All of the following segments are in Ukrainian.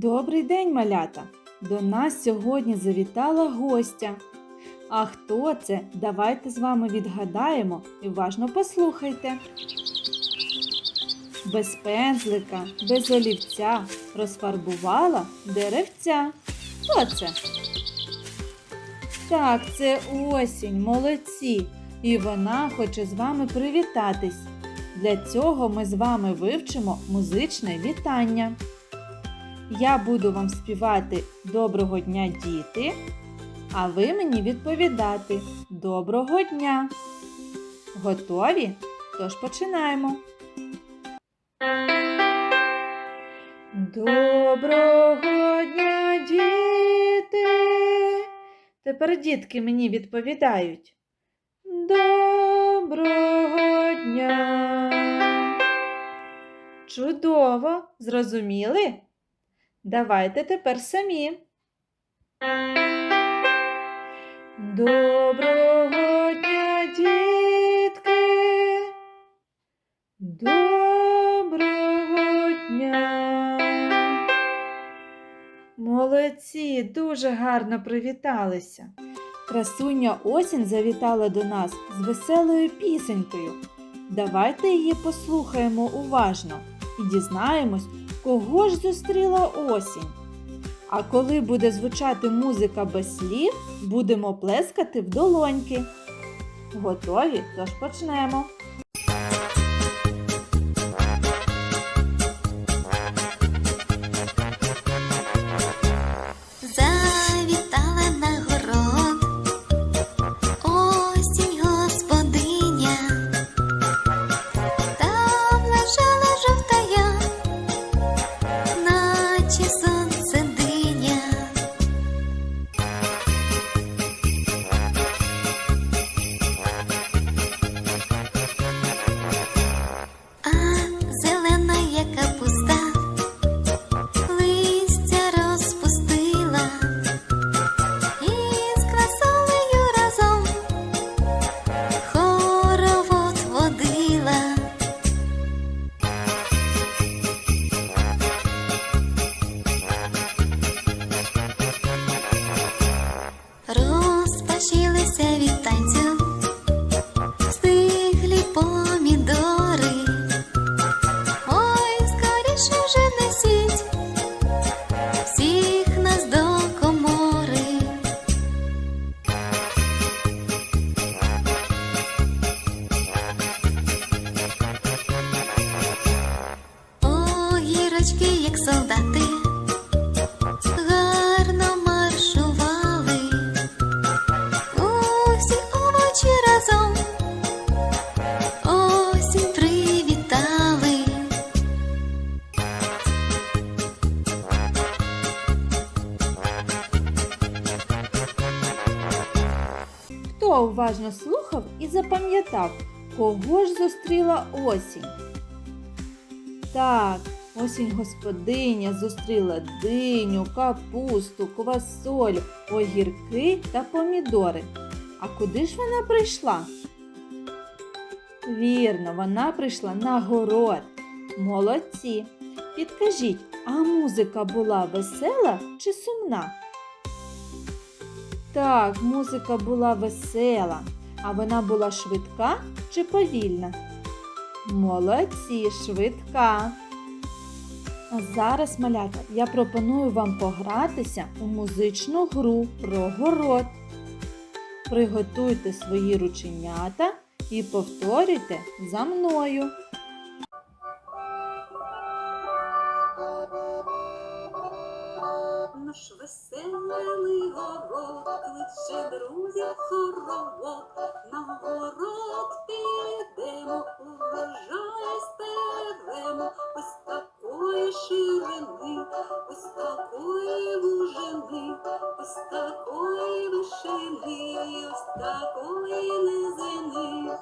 Добрий день, малята! До нас сьогодні завітала гостя. А хто це? Давайте з вами відгадаємо і уважно послухайте. Без пензлика, без олівця розфарбувала деревця. Хто це? Так, це осінь, молодці. І вона хоче з вами привітатись. Для цього ми з вами вивчимо музичне вітання. Я буду вам співати Доброго дня, діти, а ви мені відповідати Доброго дня. Готові? Тож починаємо. Доброго дня, діти. Тепер дітки мені відповідають. Доброго дня. Чудово! Зрозуміли? Давайте тепер самі. Доброго дня, дітки. Доброго дня. Молодці, дуже гарно привіталися. Красуня осінь завітала до нас з веселою пісенькою. Давайте її послухаємо уважно і дізнаємось, кого ж зустріла осінь. А коли буде звучати музика без слів, будемо плескати в долоньки. Готові? Тож почнемо. Огірочки, як солдати, гарно маршували. Усі овочі разом осінь привітали. Хто уважно слухав і запам'ятав, кого ж зустріла осінь? Так, осінь господиня зустріла диню, капусту, квасолю, огірки та помідори. А куди ж вона прийшла? Вірно, вона прийшла на город. Молодці. Підкажіть, а музика була весела чи сумна? Так, музика була весела, а вона була швидка чи повільна? Молодці, швидка. А зараз, малята, я пропоную вам погратися у музичну гру про город. Приготуйте свої рученята і повторюйте за мною. Наш веселий город кличе друзів хоровод. На город підемо, урожай стеремо. Ось такої ширини, без такої лужини, ось такої вишини, ось такої низини.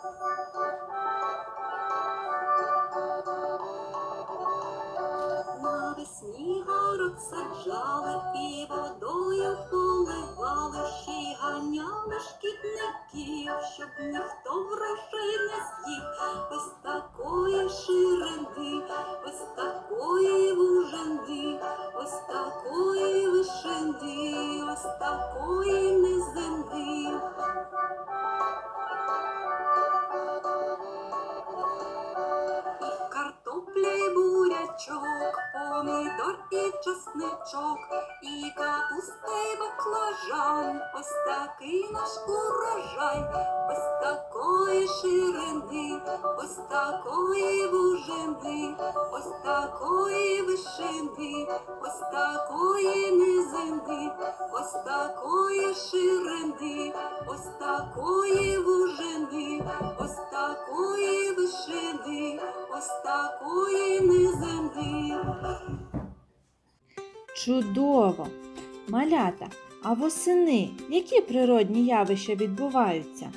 Навесні город саджали і водою поливали, ще ганяли козаків, щоб ніхто грошей не з'їв, ось такої ширини, ось такої вужини. Чесничок, і капуста, і баклажан. Ось такий наш урожай, ось такої ширини, ось такої вужини, ось такої вишини, ось такої низини, ось такої ширини, ось такої вужини, ось такої вишини, ось такої низини. Чудово! Малята, а восени які природні явища відбуваються?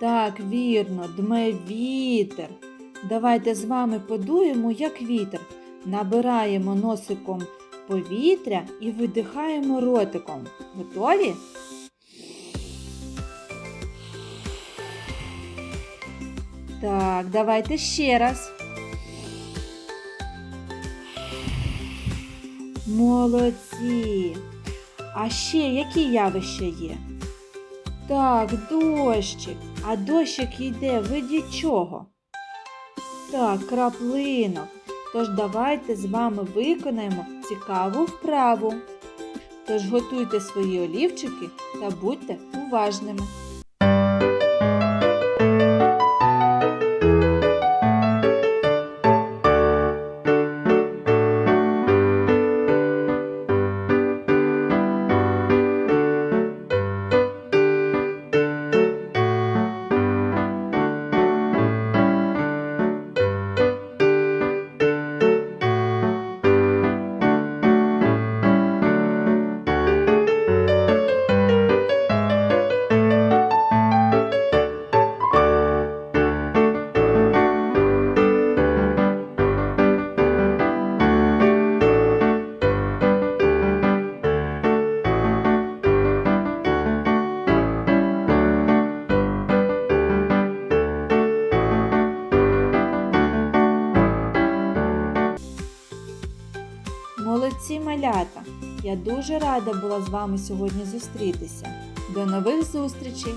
Так, вірно, дме вітер. Давайте з вами подуємо, як вітер. Набираємо носиком повітря і видихаємо ротиком. Готові? Так, давайте ще раз. Молодці! А ще які явища є? Так, дощик. А дощик йде в виді чого? Так, краплинок. Тож давайте з вами виконаємо цікаву вправу. Тож готуйте свої олівчики та будьте уважними. Молодці малята! Я дуже рада була з вами сьогодні зустрітися. До нових зустрічей!